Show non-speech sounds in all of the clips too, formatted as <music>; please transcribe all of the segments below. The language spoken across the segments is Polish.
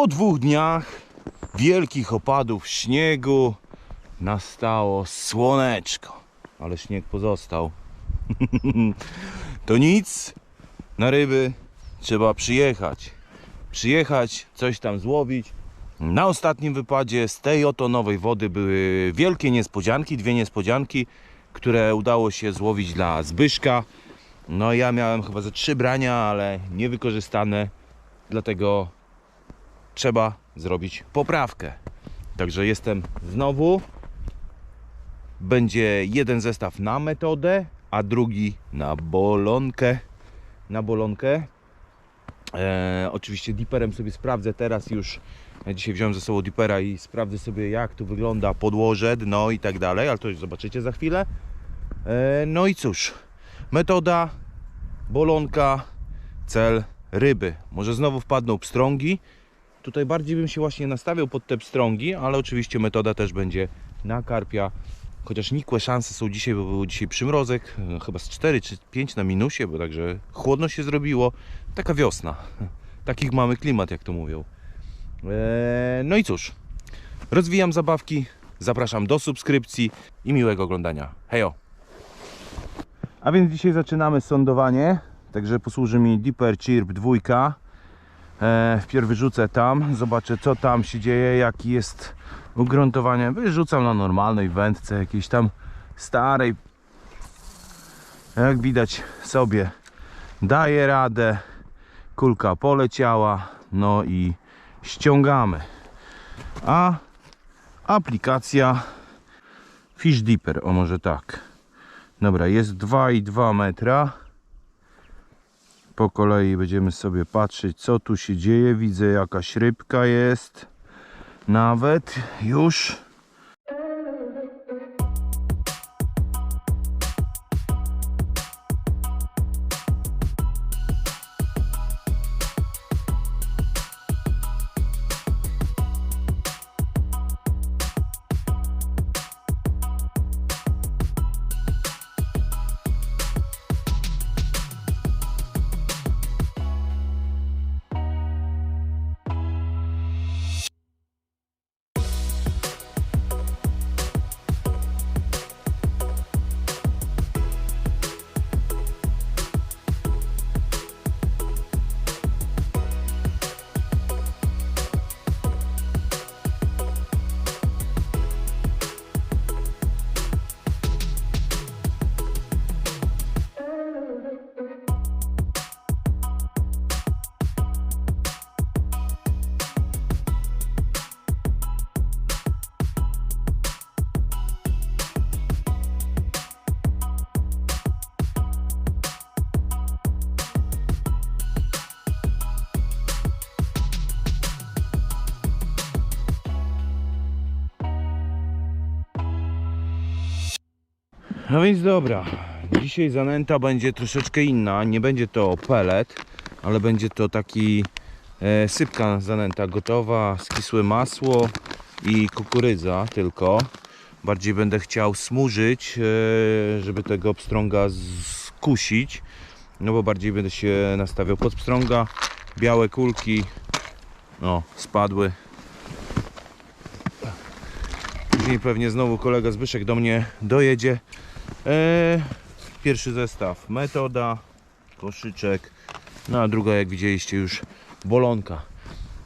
Po dwóch dniach wielkich opadów śniegu nastało słoneczko, ale śnieg pozostał. <laughs> to nic, na ryby trzeba przyjechać. Przyjechać, coś tam złowić. Na ostatnim wypadzie z tej oto nowej wody były wielkie niespodzianki, dwie niespodzianki, które udało się złowić dla Zbyszka. No ja miałem chyba ze trzy brania, ale niewykorzystane, dlatego trzeba zrobić poprawkę. Także jestem znowu. Będzie jeden zestaw na metodę, a drugi na bolonkę. Na bolonkę. E, oczywiście diperem sobie sprawdzę teraz już. Ja dzisiaj wziąłem ze sobą dipera i sprawdzę sobie jak tu wygląda podłoże, dno i tak dalej, ale to już zobaczycie za chwilę. E, no i cóż, metoda, bolonka, cel ryby. Może znowu wpadną pstrągi. Tutaj bardziej bym się właśnie nastawiał pod te pstrągi, ale oczywiście metoda też będzie na karpia. Chociaż nikłe szanse są dzisiaj, bo był dzisiaj przymrozek, e, chyba z 4 czy 5 na minusie, bo także chłodno się zrobiło. Taka wiosna. <laughs> Takich mamy klimat, jak to mówią. Eee, no i cóż, rozwijam zabawki, zapraszam do subskrypcji i miłego oglądania. Hejo! A więc dzisiaj zaczynamy sądowanie, także posłuży mi Deeper Chirp 2. Eee, wpierw wyrzucę tam, zobaczę co tam się dzieje, jaki jest ugruntowanie. Wyrzucam na normalnej wędce, jakiejś tam starej. Jak widać sobie daje radę. Kulka poleciała, no i ściągamy. A aplikacja Fish Deeper, o może tak. Dobra, jest 2,2 metra. Po kolei będziemy sobie patrzeć, co tu się dzieje. Widzę, jakaś rybka jest. Nawet już. No więc dobra, dzisiaj zanęta będzie troszeczkę inna. Nie będzie to pelet, ale będzie to taki e, sypka zanęta gotowa, skisłe masło i kukurydza tylko. Bardziej będę chciał smużyć, e, żeby tego pstrąga skusić. No bo bardziej będę się nastawiał pod pstrąga. Białe kulki, no spadły. Później pewnie znowu kolega Zbyszek do mnie dojedzie. Eee, pierwszy zestaw metoda, koszyczek, no a druga jak widzieliście już bolonka.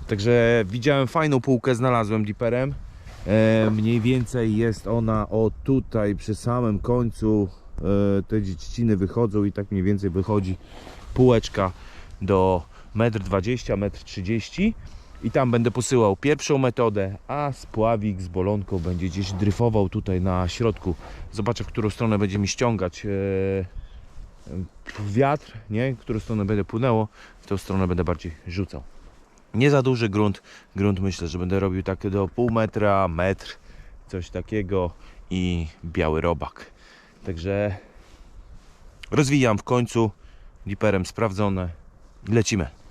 Także widziałem fajną półkę, znalazłem diperem. Eee, mniej więcej jest ona o tutaj przy samym końcu e, te dziedziciny wychodzą i tak mniej więcej wychodzi półeczka do 1,20 m, 1,30 m i tam będę posyłał pierwszą metodę, a spławik z bolonką będzie gdzieś dryfował tutaj na środku. Zobaczę, w którą stronę będzie mi ściągać e, wiatr, nie? W którą stronę będę płynęło, w tą stronę będę bardziej rzucał. Nie za duży grunt, grunt myślę, że będę robił tak do pół metra, metr, coś takiego i biały robak. Także rozwijam w końcu, diperem sprawdzone lecimy.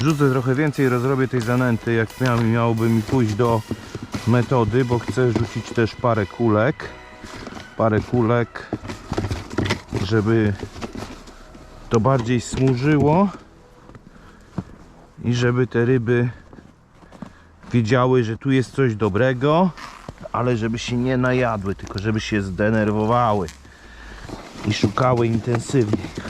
Rzucę trochę więcej, rozrobię tej zanęty, jak miał, miałoby mi pójść do metody, bo chcę rzucić też parę kulek. Parę kulek, żeby to bardziej smużyło i żeby te ryby wiedziały, że tu jest coś dobrego, ale żeby się nie najadły, tylko żeby się zdenerwowały i szukały intensywniej.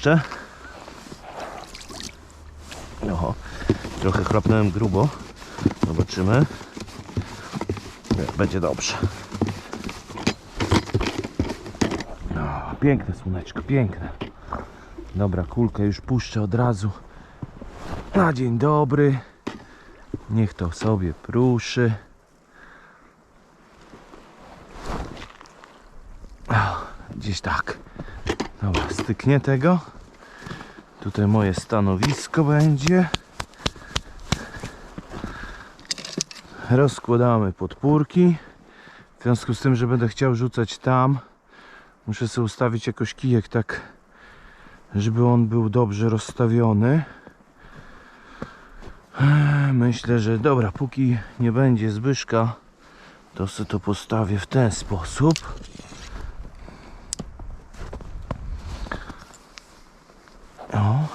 Jeszcze. Oho, trochę chrapnąłem grubo. Zobaczymy. Będzie dobrze. No, piękne słoneczko, piękne. Dobra, kulkę już puszczę od razu. Na dzień dobry. Niech to sobie pruszy. O, Gdzieś tak. Dobra, styknie tego. Tutaj moje stanowisko będzie. Rozkładamy podpórki. W związku z tym, że będę chciał rzucać tam, muszę sobie ustawić jakoś kijek tak, żeby on był dobrze rozstawiony. Eee, Myślę, że dobra, póki nie będzie Zbyszka, to sobie to postawię w ten sposób. O.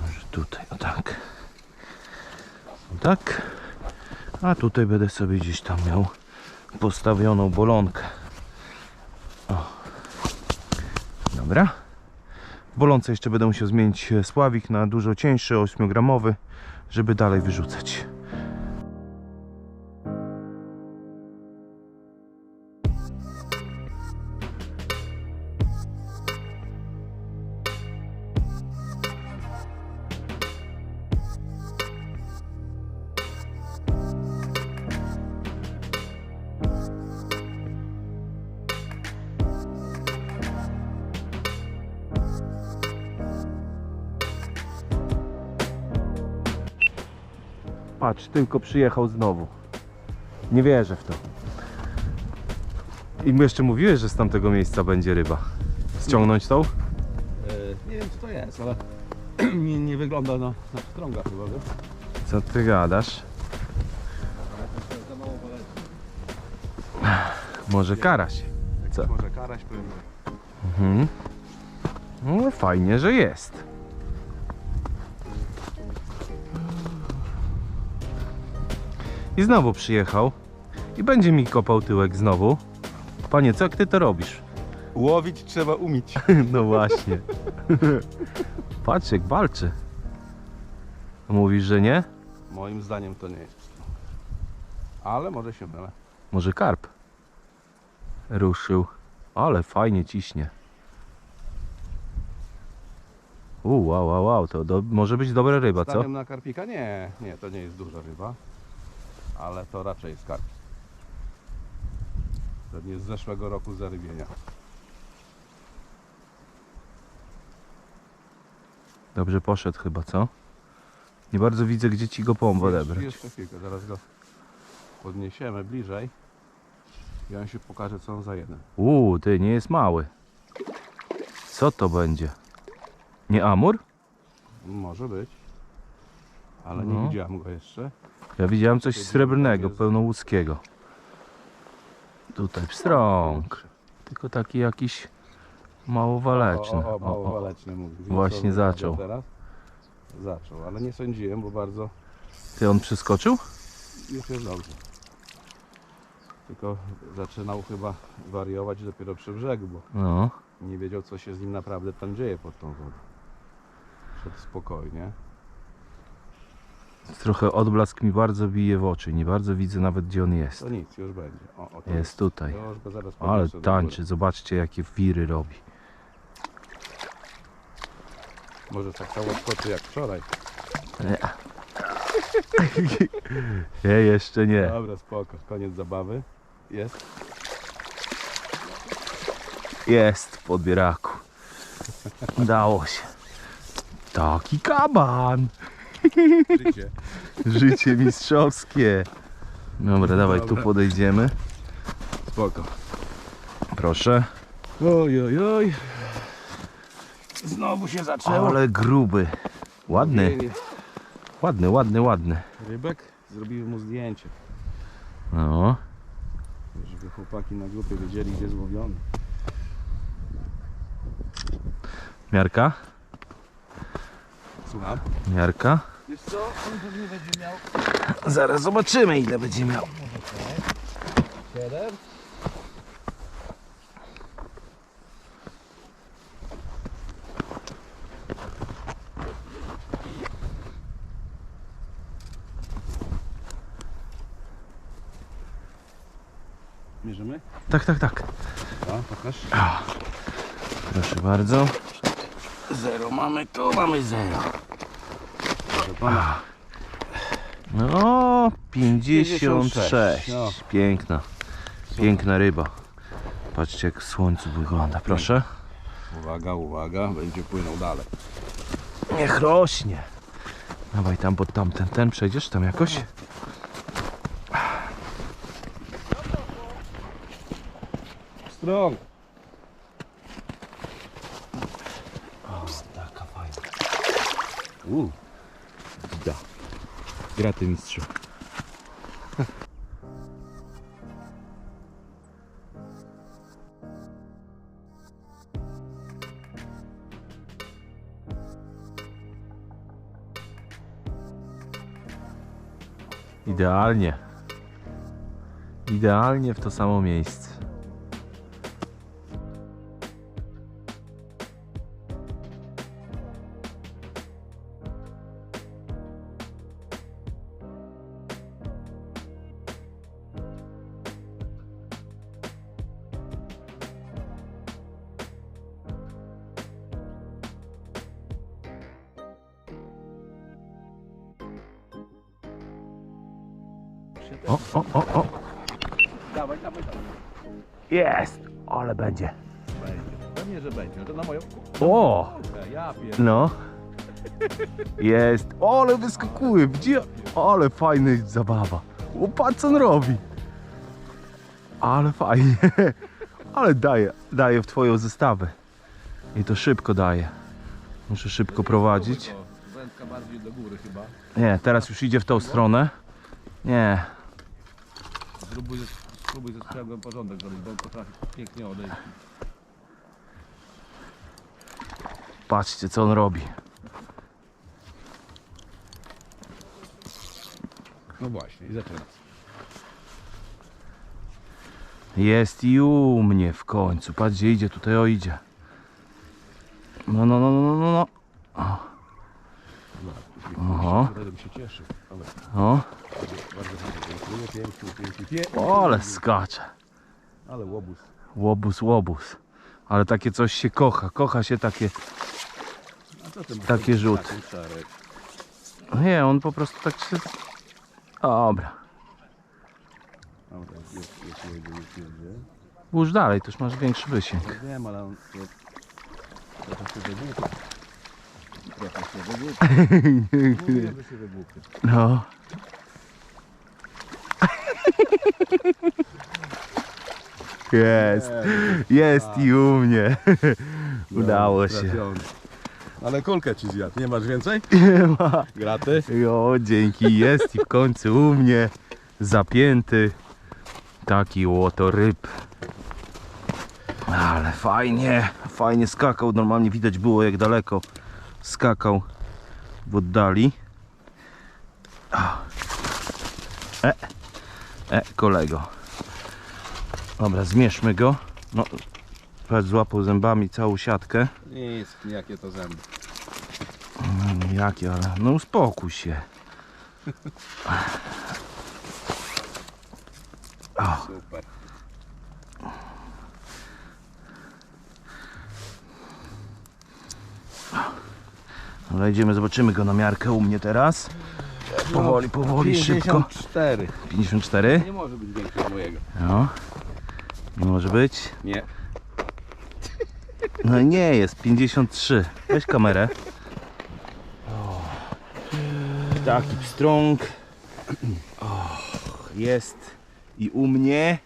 Może tutaj, o tak. O tak. A tutaj będę sobie gdzieś tam miał postawioną bolonkę. O. Dobra. W bolące jeszcze będę musiał zmienić e, sławik na dużo cieńszy, 8-gramowy, żeby dalej wyrzucać. Tylko przyjechał znowu. Nie wierzę w to. I jeszcze mówiłeś, że z tamtego miejsca będzie ryba. Ściągnąć tą? E, nie wiem co to jest, ale <clears throat> nie, nie wygląda na, na pstrąga chyba, wiesz? Co ty gadasz? Może karaś. Co? Może karaś powiem. Mhm. No fajnie, że jest. I znowu przyjechał. I będzie mi kopał tyłek znowu. Panie, co jak ty to robisz? Łowić trzeba umieć. <laughs> No właśnie. <laughs> Patrz jak walczy. Mówisz, że nie? Moim zdaniem to nie jest. Ale może się mylę. Może karp? Ruszył. Ale fajnie ciśnie. U, wow, wow, wow, to do, może być dobra ryba, co? Zdaniem na karpika? Nie, nie, to nie jest duża ryba. Ale to raczej jest karp. Pewnie z zeszłego roku zarybienia. Dobrze poszedł chyba, co? Nie bardzo widzę, gdzie ci go Jeszcze- odebrać. Jeszcze chwilkę, zaraz go podniesiemy bliżej. I on się pokaże co on za jeden. Uuu, ty, nie jest mały. Co to będzie? Nie amur? Może być. Ale nie No. widziałem go jeszcze. Ja widziałem coś srebrnego, pełnołudzkiego. Tutaj pstrąg. Tylko taki jakiś mało waleczny. O, o, o, O, mało o. waleczny mówi. Widzisz, Właśnie co zaczął. Teraz? Zaczął, ale nie sądziłem, bo bardzo Ty on przeskoczył? już jest dobrze. Tylko zaczynał chyba wariować dopiero przy brzegu, bo No. nie wiedział co się z nim naprawdę tam dzieje pod tą wodą. Szedł spokojnie. Trochę odblask mi bardzo bije w oczy. Nie bardzo widzę nawet gdzie on jest. To nic, już będzie. O, o, to Jest tutaj. To już go zaraz Ale podniosę do tańczy, zobaczcie jakie wiry robi. Może tak samo skoczy jak wczoraj. <laughs> Nie, jeszcze nie. Dobra, spoko. Koniec zabawy. Jest. Jest w podbieraku. Udało się. Taki kaban. Życie. Życie mistrzowskie. Dobra, dawaj, tu podejdziemy. Spoko. Proszę. Oj, oj, oj. Znowu się zaczęło. Ale gruby. Ładny, ładny, ładny, ładny. Rybek? Zrobiłem mu zdjęcie, No. żeby chłopaki na grupie wiedzieli, gdzie złowiony. Miarka? Słucham? Miarka? Wiesz co, on pewnie będzie miał Zaraz zobaczymy ile będzie miał. 7. Mierzymy? Tak, tak, tak. A, pokaż. Proszę bardzo. Zero mamy, tu mamy zero. Proszę pana. No, 56. 56, no. Piękna. Piękna ryba. Patrzcie jak w słońcu wygląda, proszę. Uwaga, uwaga, będzie płynął dalej. Niech rośnie. Dawaj tam pod tamten, ten przejdziesz tam jakoś? Strong. U, Da. Graty mistrzu. Idealnie. Idealnie w to samo miejsce. O, o, o, o. dawaj, dawaj, dawaj. Jest! Ale będzie. Będzie. Pewnie, że będzie. No to na moją O! Ja pier... No. Jest. O, ale wyskakuje. Gdzie? Ale fajny zabawa. O, patrz co on robi. Ale fajnie. <laughs> Ale daje, daje w twoją zestawę. I to szybko daje. Muszę szybko prowadzić. Wędka bardziej do góry chyba. Nie, teraz już idzie w tą stronę. Nie. Spróbuj, spróbuj ze sprzęgłem porządek zrobić, bo on potrafi pięknie odejść. Patrzcie co on robi. No właśnie, i zaczyna. Jest i u mnie w końcu. Patrz gdzie idzie, tutaj o idzie. No, no, no, no, no, no. Oho. Się cieszył. Dobra, O, bardzo bardzo dziękuję. Pięknie, pięknie, pięknie. o ale skacze. Ale łobuz. Łobuz, łobuz. Ale takie coś się kocha. Kocha się takie. A co ty masz Takie taki rzuty. Nie, on po prostu tak się. Dobra. Dobra, jest, jest jedzie. Dalej, to już masz większy wysięg. Wiem, ale on to, trochę się. Trochę się. <laughs> Mówię, że się. No. <laughs> Jest. Jest i u mnie. <laughs> Udało się. Trafiony. Ale kulkę ci zjadł. Nie masz więcej? <laughs> Nie ma. Graty? Jo, dzięki. Jest i w końcu u mnie. Zapięty. Taki łoto ryb. Ale fajnie. Fajnie skakał. Normalnie widać było jak daleko skakał w oddali. E, e, kolego. Dobra, zmierzmy go. No, patrz, złapał zębami całą siatkę. Nic, jakie to zęby. Mm, Jakie, ale no uspokój się. O, Super. ale idziemy, zobaczymy go na miarkę u mnie teraz. Powoli, powoli, szybko. 54. 54? Nie może być większy od mojego. No. Nie może być. Nie. No nie jest, 53. Weź kamerę. Taki pstrąg. O, jest i u mnie.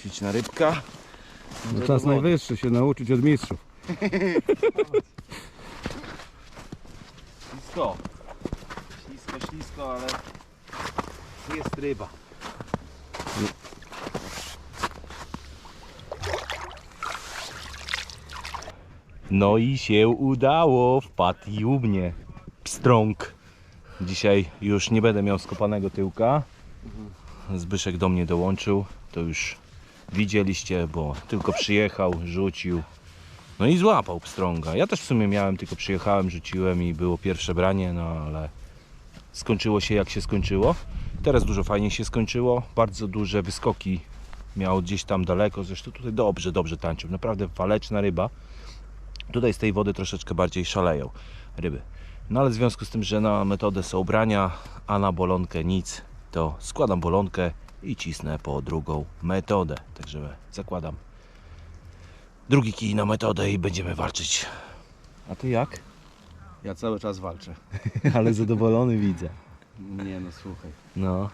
Śliczna rybka. No czas najwyższy się nauczyć od mistrzów. <laughs> Ślisko. Ślisko, ślisko, ale jest ryba. No i się udało, wpadł i u mnie pstrąg. Dzisiaj już nie będę miał skopanego tyłka. Zbyszek do mnie dołączył, to już widzieliście, bo tylko przyjechał, rzucił. No i złapał pstrąga. Ja też w sumie miałem, tylko przyjechałem, rzuciłem i było pierwsze branie, no ale skończyło się jak się skończyło. Teraz dużo fajnie się skończyło. Bardzo duże wyskoki miał gdzieś tam daleko. Zresztą tutaj dobrze, dobrze tańczył. Naprawdę waleczna ryba. Tutaj z tej wody troszeczkę bardziej szaleją ryby. No ale w związku z tym, że na metodę są brania, a na bolonkę nic, to składam bolonkę i cisnę po drugą metodę. Także zakładam drugi kij na metodę i będziemy walczyć. A ty jak? Ja cały czas walczę. <laughs> Ale zadowolony widzę. Nie no, słuchaj. No.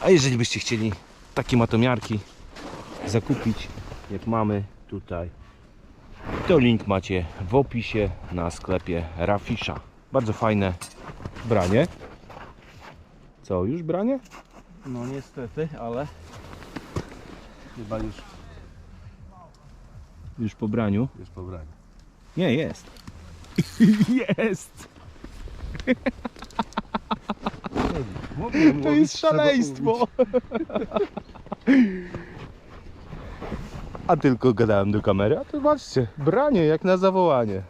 A jeżeli byście chcieli takie matomiarki zakupić, jak mamy tutaj, to link macie w opisie na sklepie Rafisza. Bardzo fajne branie. Co, już branie? No niestety, ale chyba już, Już po braniu. już pobranie. Nie, jest. <laughs> jest! Mówiłem, To łowić jest trzeba szaleństwo! A tylko gadałem do kamery, a to patrzcie, branie jak na zawołanie.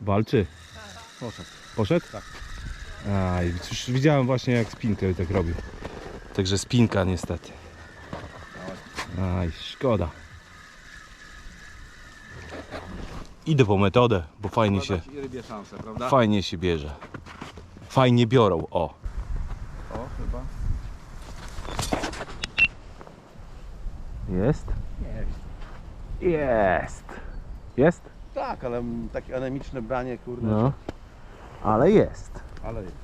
Walczy. Poszedł. Poszedł? Tak. Aj, już widziałem właśnie jak spinkę tak robił. Także spinka niestety. Aj, szkoda. Idę po metodę, bo fajnie się, szansę, prawda? fajnie się bierze. Fajnie biorą, o. O, chyba. Jest? Jest. Jest? Tak, ale m, takie anemiczne branie, kurde. No. Ale jest. Ale jest.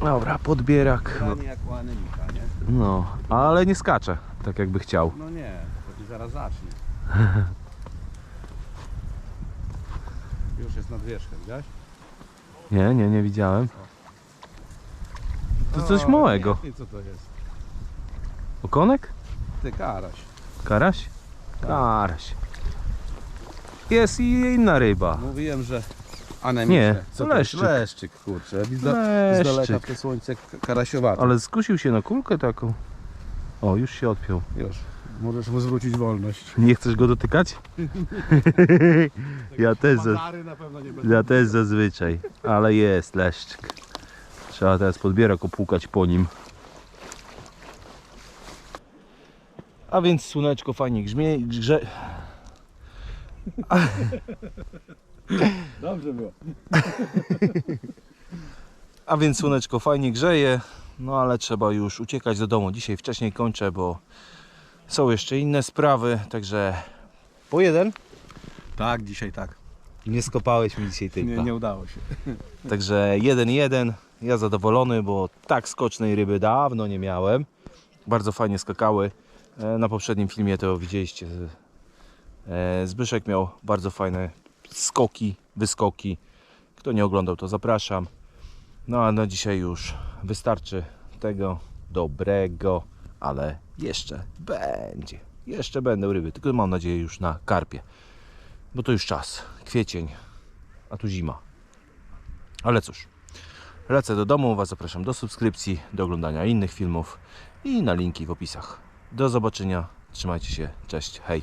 Dobra, podbierak. Branie jak u anemika, nie? No, ale nie skacze, tak jakby chciał. No nie, to zaraz zacznie. <laughs> Już jest nad wierzchem, widziałeś? Nie, nie, nie widziałem. To coś małego. Nie, co to jest? Okonek? Ty karaś. Karaś? Tak. Karaś. Jest i inna ryba. Mówiłem, że anemiczne. Nie, co to to jest? leszczyk. Leszczyk, kurczę. Z, da, z daleka Leszczyk. to słońce k- karasiowate. Ale skusił się na kulkę taką. O, już się odpiął. Już, możesz mu zwrócić wolność. Nie chcesz go dotykać? <laughs> ja też, za, na pewno nie będą. ja też zazwyczaj. Ale jest leszczyk. Trzeba teraz podbierak opłukać po nim. A więc słoneczko fajnie grzmie, grze... <laughs> Dobrze było. A więc słoneczko fajnie grzeje, no ale trzeba już uciekać do domu. Dzisiaj wcześniej kończę, bo są jeszcze inne sprawy, także po jeden. Tak, dzisiaj tak. Nie skopałeś mi dzisiaj Nie, nie udało się. <laughs> Także jeden jeden. Ja zadowolony, bo tak skocznej ryby dawno nie miałem. Bardzo fajnie skakały. E, Na poprzednim filmie to widzieliście. E, Zbyszek miał bardzo fajne skoki, wyskoki. Kto nie oglądał, to zapraszam. No a na dzisiaj już wystarczy tego dobrego, ale jeszcze będzie. Jeszcze będą ryby, tylko mam nadzieję już na karpie. Bo to już czas, kwiecień, a tu zima. Ale cóż, lecę do domu, Was zapraszam do subskrypcji, do oglądania innych filmów i na linki w opisach. Do zobaczenia, trzymajcie się, cześć, hej.